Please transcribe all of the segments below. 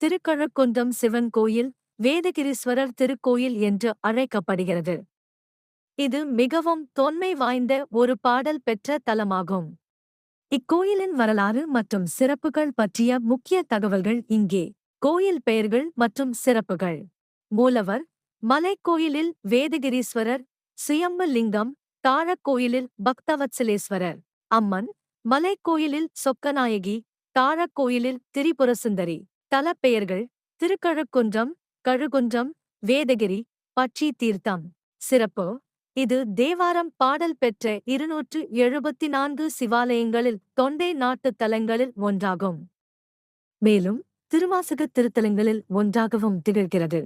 திருக்கழக்குன்றம் சிவன் கோயில் வேதகிரீஸ்வரர் திருக்கோயில் என்று அழைக்கப்படுகிறது. இது மிகவும் தொன்மை வாய்ந்த ஒரு பாடல் பெற்ற தலமாகும். இக்கோயிலின் வரலாறு மற்றும் சிறப்புகள் பற்றிய முக்கிய தகவல்கள் இங்கே. கோயில் பெயர்கள் மற்றும் சிறப்புகள். மூலவர் மலைக்கோயிலில் வேதகிரீஸ்வரர் சுயம்பு லிங்கம் தாழக்கோயிலில் பக்தவத்சலேஸ்வரர். அம்மன் மலைக்கோயிலில் சொக்கநாயகி தாழக்கோயிலில் திரிபுரசுந்தரி. தலப்பெயர்கள் திருக்கழுக்குன்றம் கழுகுன்றம் வேதகிரி பட்சி தீர்த்தம் சிறப்பு. இது தேவாரம் பாடல் பெற்ற இருநூற்று எழுபத்தி நான்கு சிவாலயங்களில் தொண்டை நாட்டுத் தலங்களில் ஒன்றாகும். மேலும் திருவாசக திருத்தலங்களில் ஒன்றாகவும் திகழ்கிறது.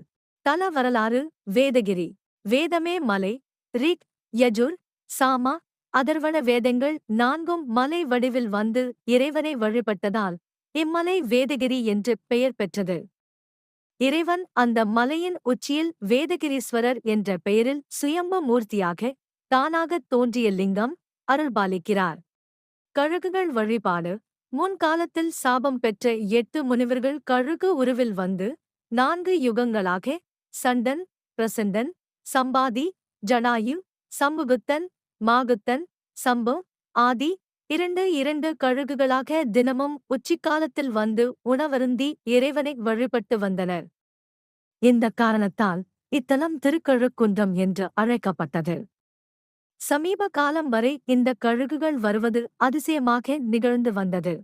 தல வரலாறு வேதகிரி வேதமே மலை ரிக் யஜுர் சாமா அதர்வண வேதங்கள் நான்கும் மலை வடிவில் வந்து இறைவனை வழிபட்டதால் இம்மலை வேதகிரி என்று பெயர் பெற்றது. இறைவன் அந்த மலையின் உச்சியில் வேதகிரீஸ்வரர் என்ற பெயரில் சுயம்ப மூர்த்தியாக தானாகத் தோன்றிய லிங்கம் அருள்பாலிக்கிறார். கழுகுகள் வழிபாடு முன்காலத்தில் சாபம் பெற்ற எட்டு முனிவர்கள் கழுகு உருவில் வந்து நான்கு யுகங்களாக சண்டன் பிரசண்டன் சம்பாதி ஜனாயு சம்புகுத்தன் மாகுத்தன் சம்பு ஆதி இரண்டு இரண்டு கழுகுகளாக தினமும் உச்சிக்காலத்தில் வந்து உணவருந்தி இறைவனை வழிபட்டு வந்தனர். இந்த காரணத்தால் இத்தலம் திருக்கழுக்குன்றம் என்று அழைக்கப்பட்டது. சமீப காலம் வரை இந்த கழுகுகள் வருவது அதிசயமாக நிகழ்ந்து வந்தது.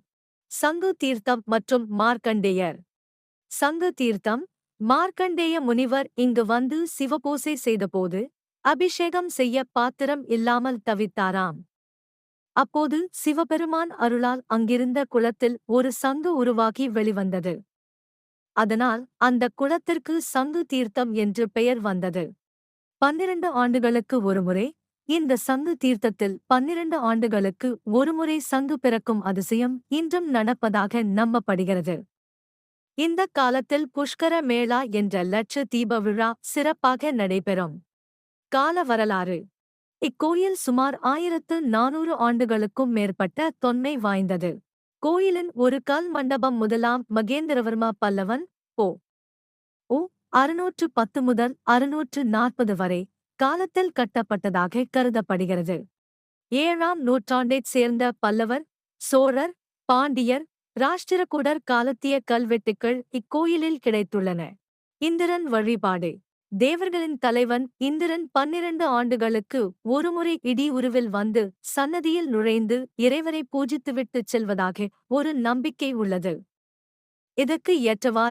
சங்கு தீர்த்தம் மற்றும் மார்க்கண்டேயர். சங்கு தீர்த்தம் மார்க்கண்டேய முனிவர் இங்கு வந்து சிவபூசை செய்தபோது அபிஷேகம் செய்ய பாத்திரம் இல்லாமல் தவித்தாராம். அப்போது சிவபெருமான் அருளால் அங்கிருந்த குளத்தில் ஒரு சங்கு உருவாகி வெளிவந்தது. அதனால் அந்த குளத்திற்கு சங்கு தீர்த்தம் என்று பெயர் வந்தது. பன்னிரண்டு ஆண்டுகளுக்கு ஒருமுறை இந்த சங்கு தீர்த்தத்தில் பன்னிரண்டு ஆண்டுகளுக்கு ஒருமுறை சங்கு பிறக்கும் அதிசயம் இன்றும் நடப்பதாக நம்பப்படுகிறது. இந்த காலத்தில் புஷ்கர மேளா என்ற லட்ச தீப விழா சிறப்பாக நடைபெறும். கால வரலாறு. இக்கோயில் சுமார் ஆயிரத்து நானூறு ஆண்டுகளுக்கும் மேற்பட்ட தொன்மை வாய்ந்தது. கோயிலின் ஒரு கல் மண்டபம் முதலாம் மகேந்திரவர்மா பல்லவன் ஓ ஓ அறுநூற்று பத்து முதல் அறுநூற்று நாற்பது வரை காலத்தில் கட்டப்பட்டதாக கருதப்படுகிறது. ஏழாம் நூற்றாண்டைச் சேர்ந்த பல்லவர் சோழர் பாண்டியர் ராஷ்டிரகூடர் காலத்திய கல்வெட்டுக்கள் இக்கோயிலில் கிடைத்துள்ளன. இந்திரன் வழிபாடு. தேவர்களின் தலைவன் இந்திரன் பன்னிரண்டு ஆண்டுகளுக்கு ஒருமுறை இடி உருவில் வந்து சன்னதியில் நுழைந்து இறைவரை பூஜித்துவிட்டுச் செல்வதாக ஒரு நம்பிக்கை உள்ளது. இதற்கு ஏற்றவா